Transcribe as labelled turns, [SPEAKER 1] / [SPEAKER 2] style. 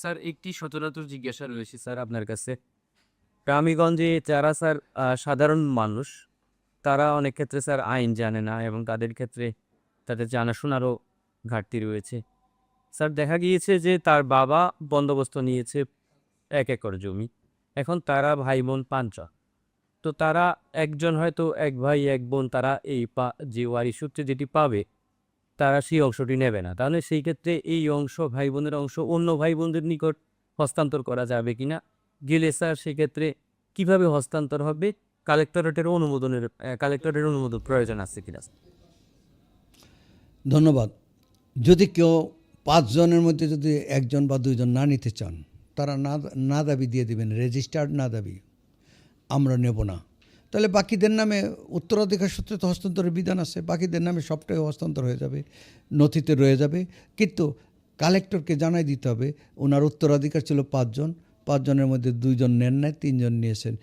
[SPEAKER 1] Sir, একটি সচরাচর জিজ্ঞাসা রয়েছে স্যার আপনার কাছে। গ্রামীগঞ্জে যারা স্যার সাধারণ মানুষ, তারা অনেক ক্ষেত্রে স্যার আইন জানে না এবং তাদের ক্ষেত্রে তাদের জানাশোনারও ঘাটতি রয়েছে। স্যার, দেখা গিয়েছে যে তার বাবা বন্দোবস্ত নিয়েছে এক একর জমি। এখন তারা ভাই বোন পাঞ্চা তো তারা একজন হয়তো এক ভাই, এক বোন, তারা এই পা, যে ওয়ারি সূত্রে যেটি পাবে তারা সেই অংশটি নেবে না। তাহলে সেই ক্ষেত্রে এই অংশ ভাই বোনের অংশ অন্য ভাই বোনদের নিকট হস্তান্তর করা যাবে কিনা গেলে স্যার সেক্ষেত্রে কীভাবে হস্তান্তর হবে? কালেক্টরেটের অনুমোদনের কালেক্টরের অনুমোদন প্রয়োজন আছে কিনা
[SPEAKER 2] ধন্যবাদ। যদি কেউ পাঁচজনের মধ্যে যদি একজন বা দুইজন না নিতে চান, তারা না না দাবি দিয়ে দেবেন, রেজিস্টার্ড না দাবি, আমরা নেব না। তাহলে বাকিদের নামে উত্তরাধিকার সূত্রে তো হস্তান্তরের বিধান আছে। বাকিদের নামে সবটাই হস্তান্তর হয়ে যাবে, নথিতে রয়ে যাবে। কিন্তু কালেক্টরকে জানাই দিতে হবে, ওনার উত্তরাধিকার ছিল পাঁচজন, পাঁচজনের মধ্যে দুইজন নেন নাই, তিনজন নিয়েছেন।